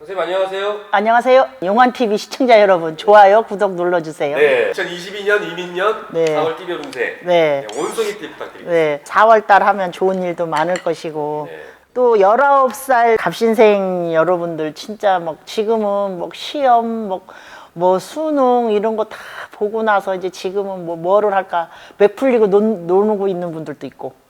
선생님 안녕하세요. 안녕하세요. 용환TV 시청자 여러분, 좋아요, 구독 눌러주세요. 네, 2022년 이민년 네. 4월 띠별 운세 네. 원숭이 띠 부탁드립니다. 네, 4월달 하면 좋은 일도 많을 것이고, 네. 또 19살 갑신생 여러분들 진짜 막 지금은 뭐 시험, 뭐, 뭐 수능 이런 거 다 보고 나서 이제 지금은 뭐 뭐를 할까 맥 풀리고 논, 노고 있는 분들도 있고, 네.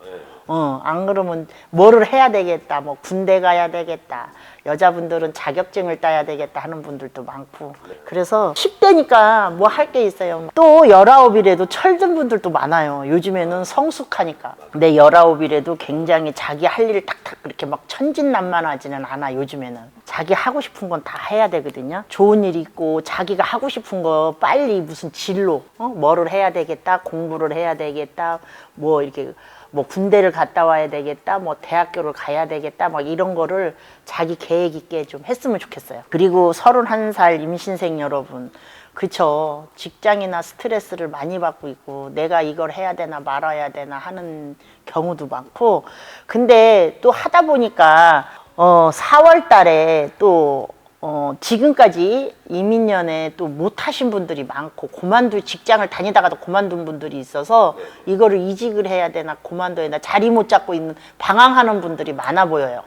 어, 안 그러면 뭐를 해야 되겠다, 뭐 군대 가야 되겠다, 여자분들은 자격증을 따야 되겠다 하는 분들도 많고. 그래서 10대니까 뭐 할 게 있어요. 또 19이라도 철든 분들도 많아요. 요즘에는 성숙하니까. 근데 19이라도 굉장히 자기 할 일을 탁탁 그렇게 막 천진난만하지는 않아, 요즘에는. 자기 하고 싶은 건 다 해야 되거든요. 좋은 일 있고 자기가 하고 싶은 거 빨리 무슨 진로, 어? 뭐를 해야 되겠다, 공부를 해야 되겠다, 뭐 이렇게 뭐 군대를 갔다 와야 되겠다, 뭐 대학교를 가야 되겠다, 막 이런 거를 자기 계획 있게 좀 했으면 좋겠어요. 그리고 31살 임신생 여러분, 그쵸. 직장이나 스트레스를 많이 받고 있고, 내가 이걸 해야 되나 말아야 되나 하는 경우도 많고, 근데 또 하다 보니까, 어, 4월 달에 또, 어, 지금까지 이민년에 또 못하신 분들이 많고, 그만두, 직장을 다니다가도 그만둔 분들이 있어서, 이거를 이직을 해야 되나, 그만둬야 되나, 자리 못 잡고 있는, 방황하는 분들이 많아 보여요.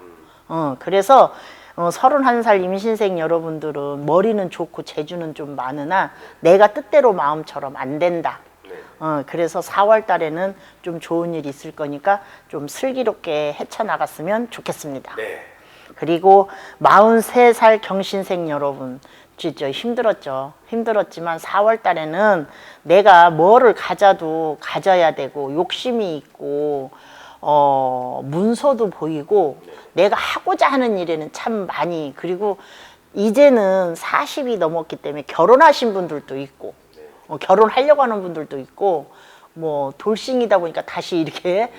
어, 그래서, 어, 31살 임신생 여러분들은 머리는 좋고 재주는 좀 많으나, 내가 뜻대로 마음처럼 안 된다. 네. 어, 그래서 4월 달에는 좀 좋은 일이 있을 거니까 좀 슬기롭게 헤쳐나갔으면 좋겠습니다. 네. 그리고 43살 경신생 여러분 진짜 힘들었죠. 힘들었지만 4월 달에는 내가 뭐를 가져도 가져야 되고 욕심이 있고 어 문서도 보이고 내가 하고자 하는 일에는 참 많이 그리고 이제는 40이 넘었기 때문에 결혼하신 분들도 있고 어, 결혼하려고 하는 분들도 있고 뭐 돌싱이다 보니까 다시 이렇게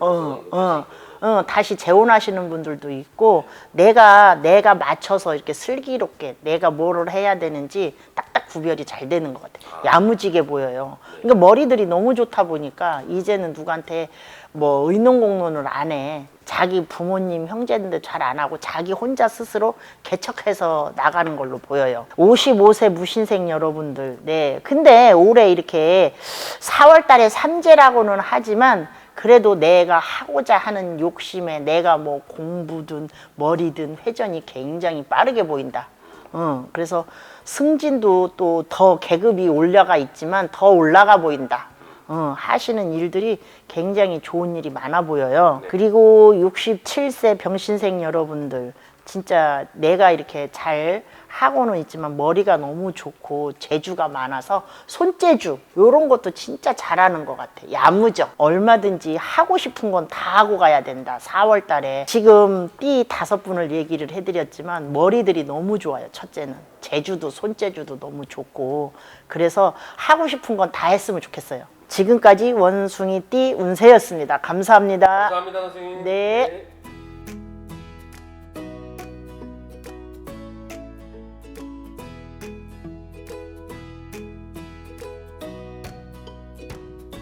어, 분들 어, 어, 다시 재혼하시는 분들도 있고 내가 내가 맞춰서 이렇게 슬기롭게 내가 뭐를 해야 되는지 딱딱 구별이 잘 되는 것 같아요. 야무지게 보여요. 그러니까 머리들이 너무 좋다 보니까 이제는 누구한테 뭐 의논공론을 안 해. 자기 부모님 형제인데 잘 안 하고 자기 혼자 스스로 개척해서 나가는 걸로 보여요. 55세 무신생 여러분들. 네. 근데 올해 이렇게 4월 달에 삼재라고는 하지만 그래도 내가 하고자 하는 욕심에 내가 뭐 공부든 머리든 회전이 굉장히 빠르게 보인다. 어, 그래서 승진도 또 더 계급이 올라가 있지만 더 올라가 보인다. 어, 하시는 일들이 굉장히 좋은 일이 많아 보여요. 그리고 67세 병신생 여러분들, 진짜 내가 이렇게 잘 하고는 있지만 머리가 너무 좋고 재주가 많아서 손재주 요런 것도 진짜 잘하는 것 같아. 야무져. 얼마든지 하고 싶은 건 다 하고 가야 된다. 4월 달에 지금 띠 다섯 분을 얘기를 해드렸지만 머리들이 너무 좋아요. 첫째는 재주도 손재주도 너무 좋고 그래서 하고 싶은 건 다 했으면 좋겠어요. 지금까지 원숭이 띠 운세였습니다. 감사합니다. 감사합니다 선생님. 네.